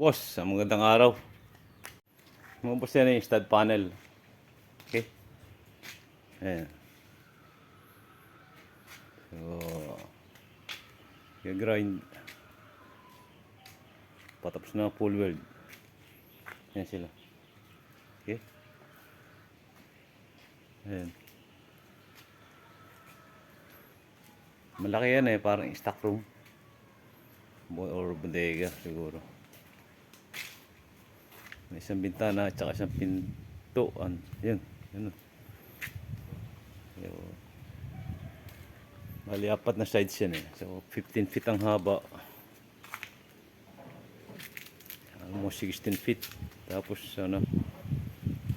boss, ah, magandang araw. Mga boss yan yung stud panel. Okay? Ayan. So, i-grind. Patapos na full weld. Ayan sila. Okay? Ayan. Malaki yan eh, parang stock room. Or bodega siguro. May isang bintana at saka isang pintuan. Yun. Yun. Yun. Bali, apat na sides yan eh. So, 15 feet ang haba. Almost 16 feet. Tapos, ano,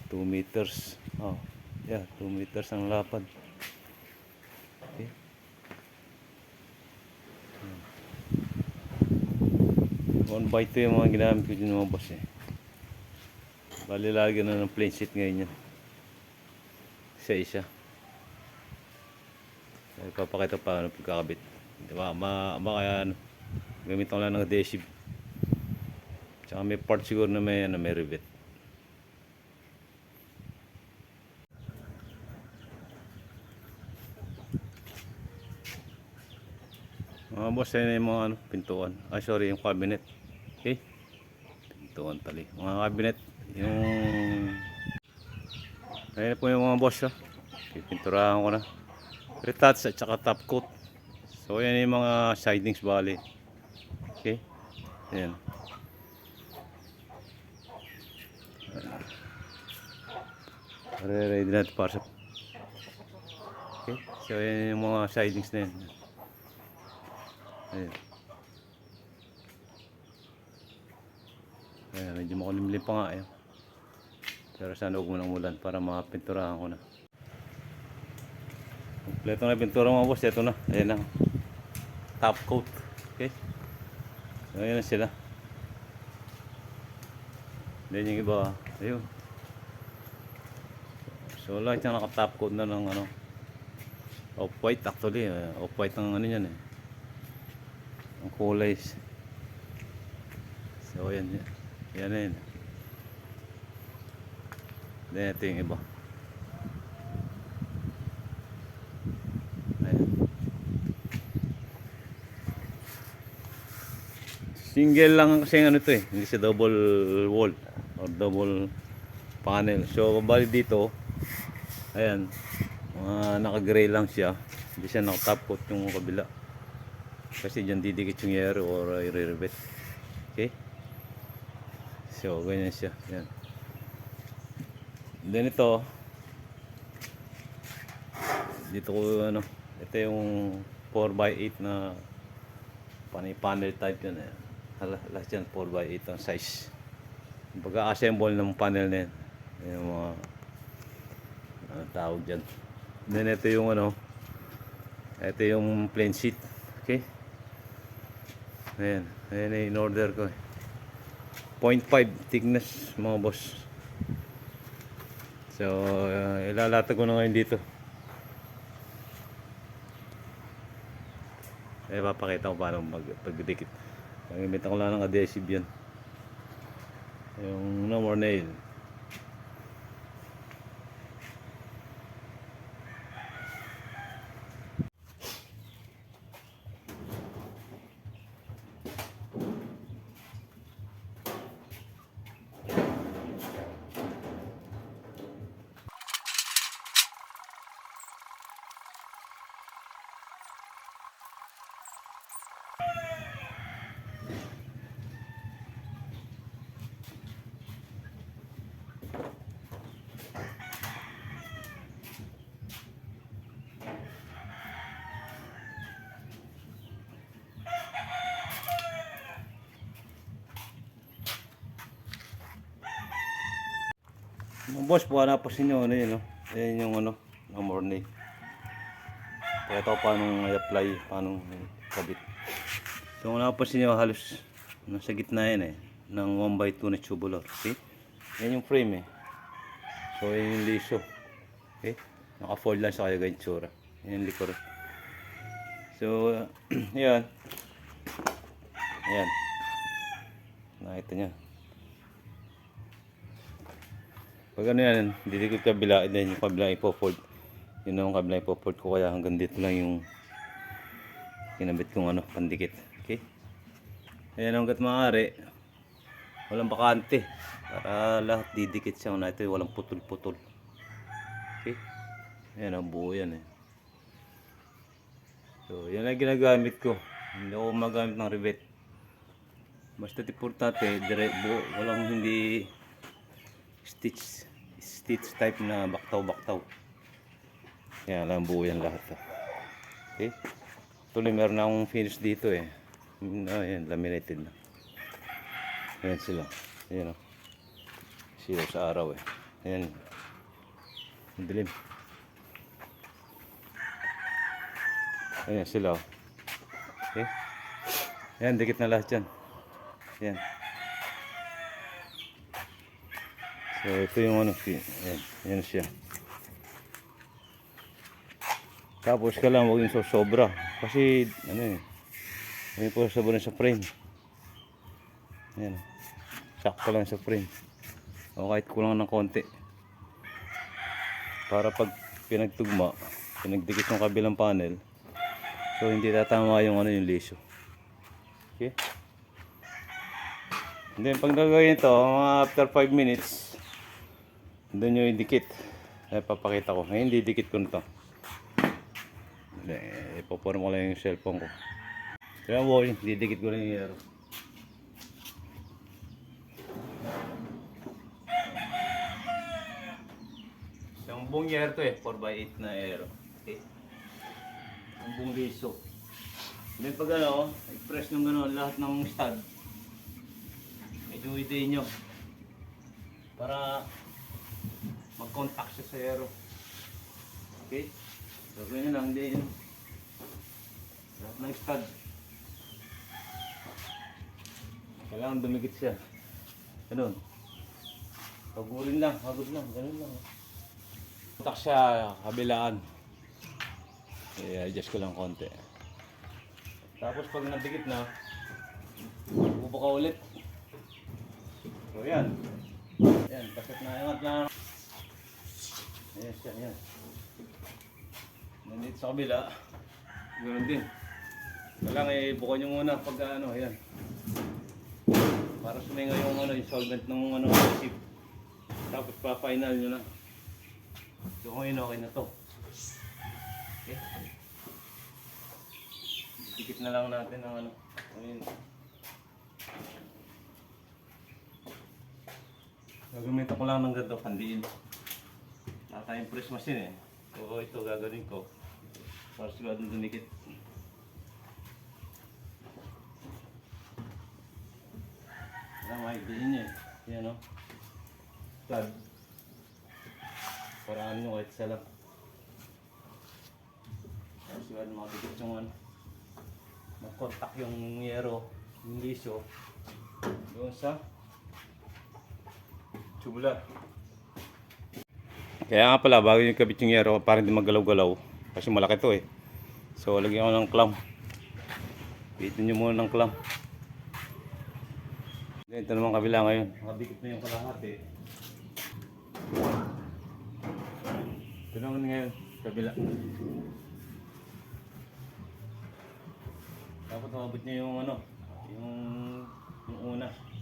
2 meters. Oh, yeah, 2 meters ang lapad. Okay. One by two yung mga ginamit ko dyan mga boss eh. Bali lagi na ng plain sheet ngayon yan. Isa-isa. Ipapakita pa ano pagkakabit. Di ba? Ma, ma ano, gamit ko lang ng adhesive. Tsaka may part siguro na may, ano, may rivet. Mga boss, na yung mga ano, pintuan. Ah, sorry, yung cabinet. Okay? Pintuan tali. Mga cabinet, yung... Ayun po yung mga boss, oh. Pipinturahan ko na. Retouch at saka top coat. So, yan yung mga sidings bali. Okay? Ayan. Re-ready natin para sa... Okay? So, yan yung mga sidings na yan. Ayan. Ayan, medyo makulimlim pa nga eh. Pero sana huwag ng ulan para mapinturahan ko na. Kompleto na pintura mga boss. Ito na. Ayan na. Top coat. Okay. So, ayan na sila. Then yung iba. Ayun. So lahat yung naka-top coat na ng ano. Off-white actually. eh. Off-white ang ano yan eh ang kulay. So, yan. Yan na yun. Then, ito yung iba. Ayan. Single lang kasi ano ito eh. Hindi siya double wall or double panel. So, bali dito, ayan, mga naka-gray lang siya. Hindi siya naka-top coat yung kabila. Kasi dyan didikit yung yero or uh, i-rivet. Okay? So, ganyan siya. Yan. Then ito, dito ko ano, ito yung 4x8 na panay panel type yan. Eh. Lahat yan 4x8 ang size. Pagka-assemble ng panel na yan. Yung mga ano tawag dyan. Then ito yung ano, ito yung plain sheet. Okay? Ayan. Ayan in order ko. eh. 0.5 thickness mga boss. So, uh, ilalatag ko na ngayon dito. Eh, papakita ko paano mag pagdikit. Gamit ko lang ng adhesive yan. Yung no more nail. Mga boss, buka na po sa inyo, ano yun, no? Ayan yung ano, no more nail. Kaya ito paano i-apply, paano kabit. So, kung napapansin nyo, halos nasa gitna yan eh, ng 1x2 na tubular. Okay? Yan yung frame eh. So, yan yung liso. Okay? Naka-fold lang sa kaya ganyan tsura. Yan yung likod. So, yan. Ayan. Nakita niya. Pag ano yan, didikit kabila, then yung kabila ipo-fold. Yun ang kabila ipo-fold ko kaya hanggang dito lang yung kinabit kong ano, pandikit. Okay? Ayan hanggat maaari. Walang bakante. Para lahat didikit siya. Na ito walang putol-putol. Okay? Ayan ang buo yan eh. So, yan ang ginagamit ko. Hindi ako magamit ng rivet. Basta importante, dire, buo, walang hindi stitch stitch type na baktaw-baktaw. Yan lang buo yan lahat. ah. Okay? Tuloy meron na akong finish dito eh. Mm, Oh, yan, laminated na. Ayan sila. Ayan o. Sila sa araw eh. Ayan. Ang dilim. Ayan sila o. Okay? Ayan, dikit na lahat yan. Ayan. So, ito yung ano, ayan, ayan siya. Tapos ka lang, huwag yung so- sobra. Kasi, ano eh, may po sobra sa frame. Ayan. Sakto lang sa frame. O kahit kulang ng konti. Para pag pinagtugma, pinagdikit yung kabilang panel, so hindi tatama yung ano yung lisyo. Okay? And then pag nagawin ito, mga after 5 minutes, doon yung idikit. Ay, papakita ko. Ngayon, didikit ko na ito. Hindi, ipoporm ko lang yung cellphone ko. Kaya mo, didikit ko lang yung hero. Yung buong year to eh, 4x8 na aero. Okay. Ang buong liso. Then pag ano, express ng gano'n, lahat ng stud. Medyo idein nyo. Para mag-contact siya sa aero. Okay? So, ganyan lang, hindi yun. Lahat ng stud. Kailangan dumikit siya. Ganun. Pagurin lang, hagod lang, ganun lang. Contact siya kabilaan. I-adjust ko lang konti. Tapos pag nadikit na, bubuka ulit. So yan. Yan, bakit na angat na. Ayan siya, yan. Nandito sa kabila, ganoon din. Kailangan ibuka nyo muna pag ano, yan. Para suminga yung ano, yung solvent ng ano, chip. Tapos pa-final nyo na. So yun, okay na to. Okay. Dikit na lang natin ang ano. Ayun. Gagamitan ko lang ng ganito, pandiin. Tayong press machine eh. So ito gagawin ko. Para siguro dumikit. Wala makikita niya eh. Yan o. Stud. Paraan nyo kahit isa lang. Para siguro makikita yung ano. Mag-contact yung yero, yung liso. Doon sa tubular. Kaya nga pala, bago yung kabit yung yero, para hindi magalaw-galaw. Kasi malaki to eh. So, lagyan ko ng clamp. Bitin nyo muna ng clamp. Ito naman kabila ngayon. Nakabikit na yung kalahati. Ito naman ngayon, kabila. Dapat mabot niya yung ano, yung, yung una.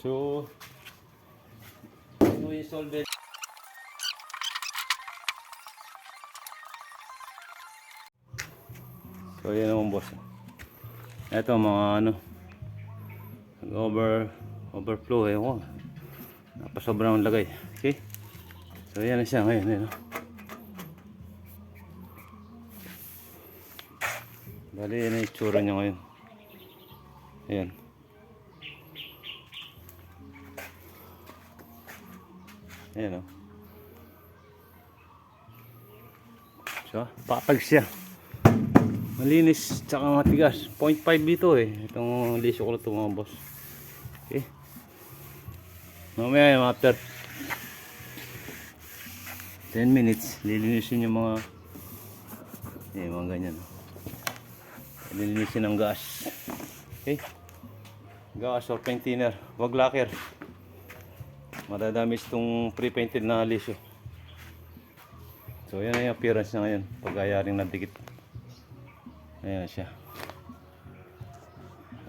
So, ano yung solvent? So, yan naman boss. Ito mga ano, over, overflow eh. Oh. Napasobrang lagay. Okay? So, yan na siya ngayon. Yan, oh. Bali, yan ang itsura niya ngayon. Ayan. Ayan o. So, papag siya. Malinis, tsaka matigas. 0.5 dito eh. Itong lisyo ko na ito mga boss. Okay. Mamaya yung after 10 minutes, lilinisin yung mga eh, mga ganyan. Lilinisin ng gas. Okay. Gas or paint thinner. Wag lacquer. Madadamis itong pre-painted na lisyo. So yan na yung appearance niya ngayon. Pagkayaring nadikit. Ayan siya.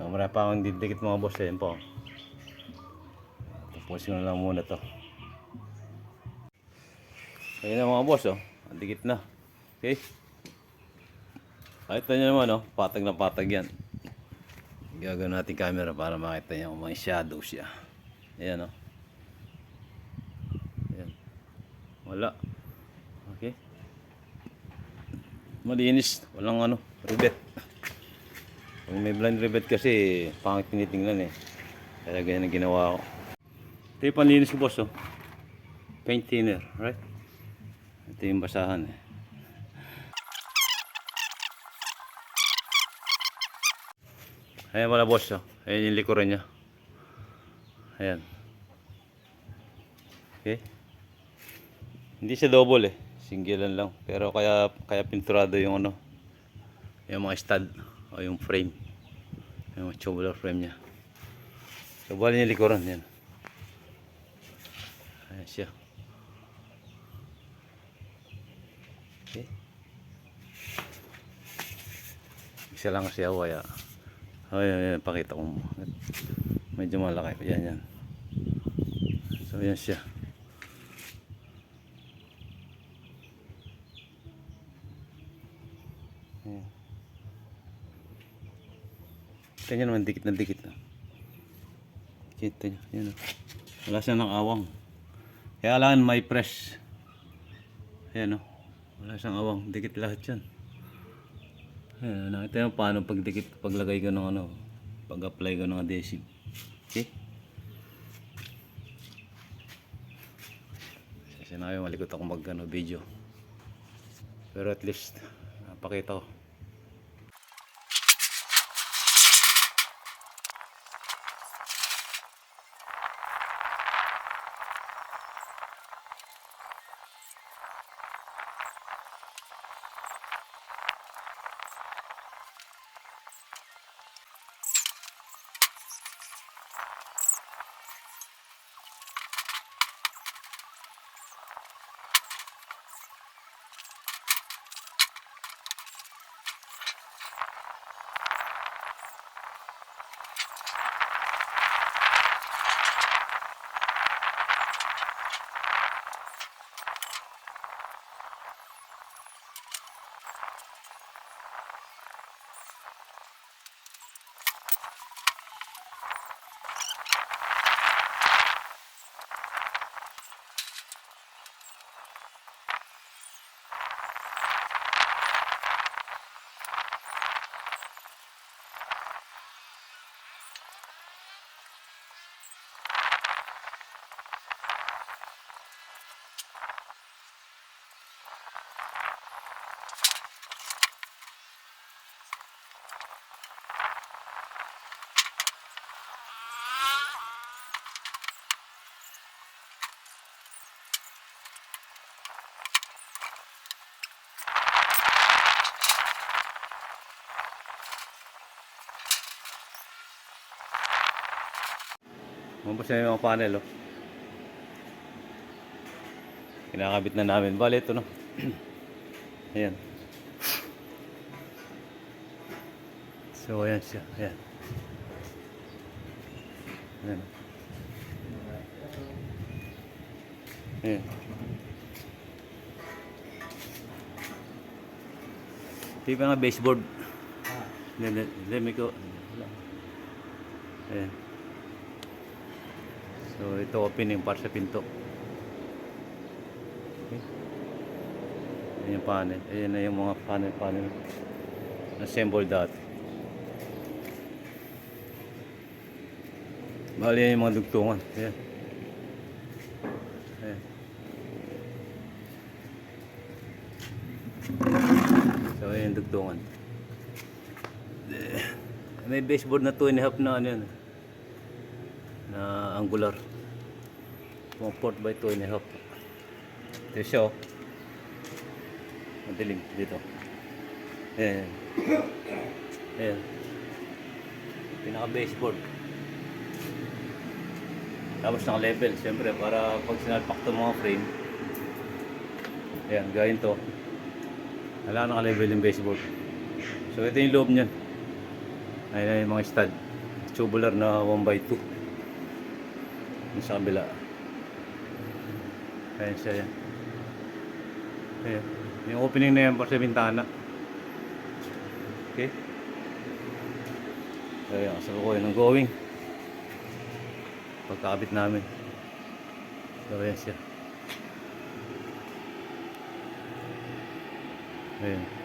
So, marami pa akong didikit mga boss. Ayan po. Tapos ko na lang muna to. Ayan na mga boss. Oh. Dikit na. Okay. Kahit nyo naman, oh, patag na patag yan. Gagawin natin camera para makita niyo kung may shadow siya. Ayan, oh. Ayan. Wala. Okay. Malinis. Walang ano, rivet. Pag may blind rivet kasi, pangit tinitingnan eh. Kaya ganyan ang ginawa ko. Ito yung panlinis ko boss, oh. Paint thinner, right? Ito yung basahan eh. Ayan pala boss, oh. Ayan yung likuran niya. Ayan. Okay. Hindi siya double eh. Singlean lang. Pero kaya kaya pinturado yung ano. Yung mga stud o yung frame. Yung tubular frame niya. So bali niya likuran yan. Ayan siya. Okay. Isa lang ako kaya. Ayan, ayan, pakita ko mo. Medyo malaki. Yan, yan. So, yan siya. Kita nyo naman, dikit na dikit na. Kita nyo, yan o. Wala siya ng awang. Kaya kailangan may press. Ayan o. Wala siyang awang. Dikit lahat yan. Ayan, nakita mo paano pagdikit, paglagay ko ng ano, pag-apply ko ng adhesive. Okay? Kasi na malikot ako mag ano, video. Pero at least, napakita ko. Mabos na yung mga panel, oh. Kinakabit na namin. Bale, ito, no? ayan. So, ayan siya. Ayan. Ayan. Ayan. Ito yung mga baseboard. Hindi, hindi, hindi, may ko. Ayan. So, ito opening para sa pinto. Okay. Ayan yung panel. Ayan na yung mga panel-panel. Assemble dati. Bali yung mga dugtungan. Ayan. Ayan. So, ayan yung dugtungan. May baseboard na 2 and a half na ano yan. Na angular. 1 fourth by 2 and a half. Ito siya oh. Madilim dito. Ayan. Ayan. Pinaka baseboard. Tapos naka level, siyempre para pag sinalpak to mga frame. Ayan, gayin to. Wala naka level yung baseboard. So ito yung loob niyan. Ayan yung mga stud. Tubular na 1 by 2 Yung sa kabila. Ayan siya yan. Ayan. Yung opening na yan para sa bintana. Okay. Ayan, sabi ko yun ang going. Pagkakabit namin. So ayan siya. Ayan.